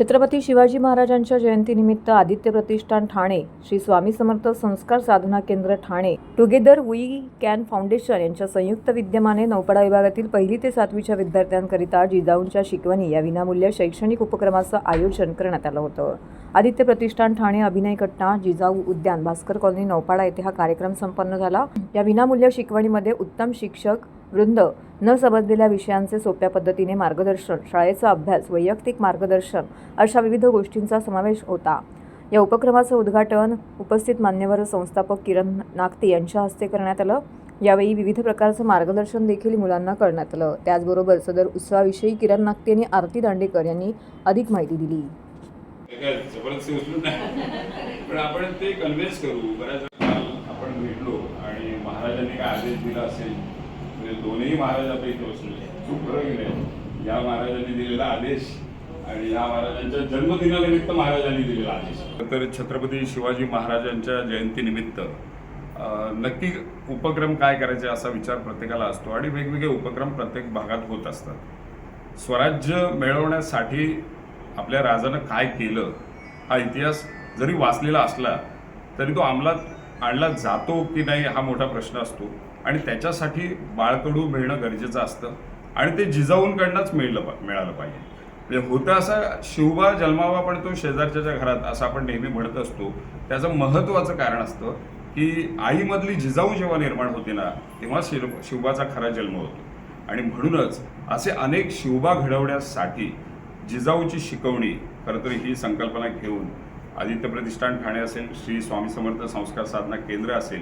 छत्रपती शिवाजी महाराजांच्या जयंतीनिमित्त आदित्य प्रतिष्ठान Thane Shri Swami Samarth Sanskar Sadhana Kendra Thane together we can foundation यांच्या संयुक्त विद्यमाने नौपाडा विभागातील पहिली ते सातवीच्या विद्यार्थ्यांकरिता जिजाऊंच्या शिकवणी या विनामूल्य शैक्षणिक उपक्रमाचं आयोजन करण्यात आलं होतं. आदित्य प्रतिष्ठान ठाणे अभिनय कट्टा जिजाऊ उद्यान भास्कर कॉलनी नौपाडा येथे हा कार्यक्रम संपन्न झाला. या विनामूल्य शिकवणीमध्ये उत्तम शिक्षक वृंद न समजलेल्या विषयांचे सोप्या पद्धतीने मार्गदर्शन शाळेचा अभ्यास वैयक्तिक मार्गदर्शन अशा विविध गोष्टींचा समावेश होता. या उपक्रमाचं उद्घाटन उपस्थित मान्यवर संस्थापक किरण नागते यांच्या हस्ते करण्यात आलं. यावेळी विविध प्रकारचं मार्गदर्शन देखील मुलांना करण्यात आलं. त्याचबरोबर सदर उत्सवाविषयी किरण नागते आणि आरती दांडेकर यांनी अधिक माहिती दिली. पण आपण ते कन्व्हिन्स करू. बऱ्याच आपण भेटलो आणि महाराजांनी काय आदेश दिला असेल. म्हणजे दोन्ही महाराजांपैकी आपल्या इथे बसले नाही या महाराजांनी दिलेला आदेश आणि या महाराजांच्या जन्मदिनानिमित्त महाराजांनी दिलेला आदेश. तर छत्रपती शिवाजी महाराजांच्या जयंतीनिमित्त नक्की उपक्रम काय करायचे असा विचार प्रत्येकाला असतो आणि वेगवेगळे उपक्रम प्रत्येक भागात होत असतात. स्वराज्य मिळवण्यासाठी आपल्या राजानं काय केलं हा इतिहास जरी वाचलेला असला तरी तो अंमलात आणला जातो की नाही हा मोठा प्रश्न असतो. आणि त्याच्यासाठी बाळकडू मिळणं गरजेचं असतं. आणि ते जिजाऊंकडनंच मिळलं पा- मिळालं पाहिजे. म्हणजे होतं असा शिवबा जन्मावा पण तो शेजारच्या घरात असं आपण नेहमी म्हणत असतो. त्याचं महत्त्वाचं कारण असतं की आईमधली जिजाऊ जेव्हा निर्माण होते ना तेव्हा शिव शिवबाचा खरा जन्म होतो. आणि म्हणूनच असे अनेक शिवबा घडवण्यासाठी जिजाऊची शिकवणी खरं तर ही संकल्पना घेऊन आदित्य प्रतिष्ठान ठाणे असेल श्री स्वामी समर्थ संस्कार साधना केंद्र असेल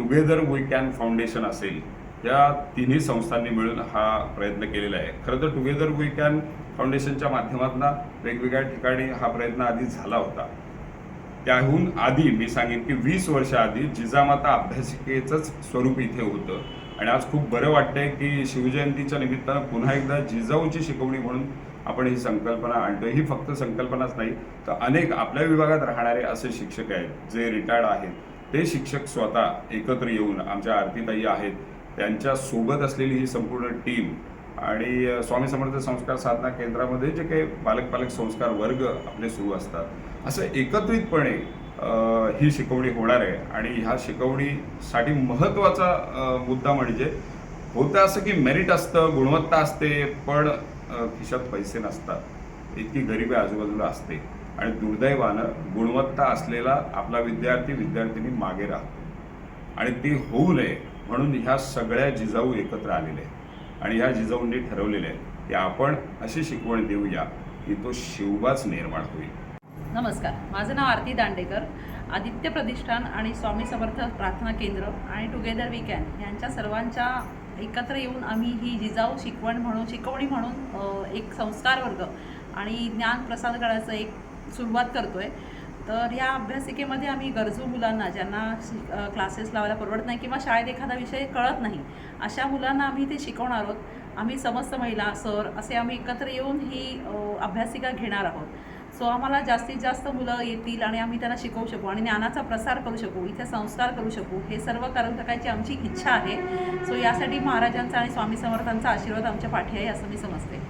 टुगेदर वी कॅन फाउंडेशन असेल. या तिन्ही संस्थांनी मिळून हा प्रयत्न केलेला आहे. खरं तर टुगेदर वी कॅन फाउंडेशनच्या माध्यमातून वेगवेगळ्या ठिकाणी हा प्रयत्न आधी झाला होता. त्याहून आधी मी सांगेन की वीस वर्षाआधी जिजामाता अभ्यासिकेचंच स्वरूप इथे होतं. आणि आज खूप बरं वाटतंय की शिवजयंतीच्या निमित्तानं पुन्हा एकदा जिजाऊची शिकवणी म्हणून आपण ही संकल्पना आणतो ही फक्त संकल्पनाच नाही तर अनेक आपल्या विभागात राहणारे असे शिक्षक आहेत जे रिटायर्ड आहेत. ते शिक्षक स्वतः एकत्र येऊन आमच्या आरतीताई आहेत त्यांच्यासोबत असलेली ही संपूर्ण टीम आणि स्वामी समर्थ संस्कार साधना केंद्रामध्ये जे काही पालक पालक संस्कार वर्ग आपले सुरू असतात. असं एकत्रितपणे ही शिकवणी होणार आहे आणि ह्या शिकवणीसाठी महत्त्वाचा मुद्दा म्हणजे होतं असं की मेरिट असतं गुणवत्ता असते पण खिशात पैसे नसतात. इतकी गरिबी आजूबाजूला असते. आणि दुर्दैवानं गुणवत्ता असलेला आपला विद्यार्थी विद्यार्थिनी मागे राहतो. आणि ते होऊ नये म्हणून ह्या सगळ्या जिजाऊ एकत्र आलेल्या आहेत. आणि ह्या जिजाऊंनी ठरवलेल्या आहेत की आपण अशी शिकवण देऊया की तो शिवबाच निर्माण होईल. नमस्कार. माझं नाव आरती दांडेकर. आदित्य प्रतिष्ठान आणि स्वामी समर्थ प्रार्थना केंद्र आणि टुगेदर वी कॅन यांच्या सर्वांच्या एकत्र येऊन आम्ही ही जिजाऊ शिकवण म्हणून शिकवणी म्हणून एक संस्कार वर्ग आणि ज्ञान प्रसाद करायचं एक सुरुवात करतो आहे तर या अभ्यासिकेमध्ये आम्ही गरजू मुलांना ज्यांना क्लासेस लावायला परवडत नाही किंवा शाळेत एखादा विषय कळत नाही अशा मुलांना आम्ही ते शिकवणार आहोत. आम्ही समस्त महिला सर असे आम्ही एकत्र येऊन ही अभ्यासिका घेणार आहोत. सो आम्हाला जास्तीत जास्त मुलं येतील आणि आम्ही त्यांना शिकवू शकू आणि ज्ञानाचा प्रसार करू शकू इथे संस्कार करू शकू हे सर्व करून टाकायची आमची इच्छा आहे. सो यासाठी महाराजांचा आणि स्वामी समर्थांचा आशीर्वाद आमच्या पाठी आहे असं मी समजते.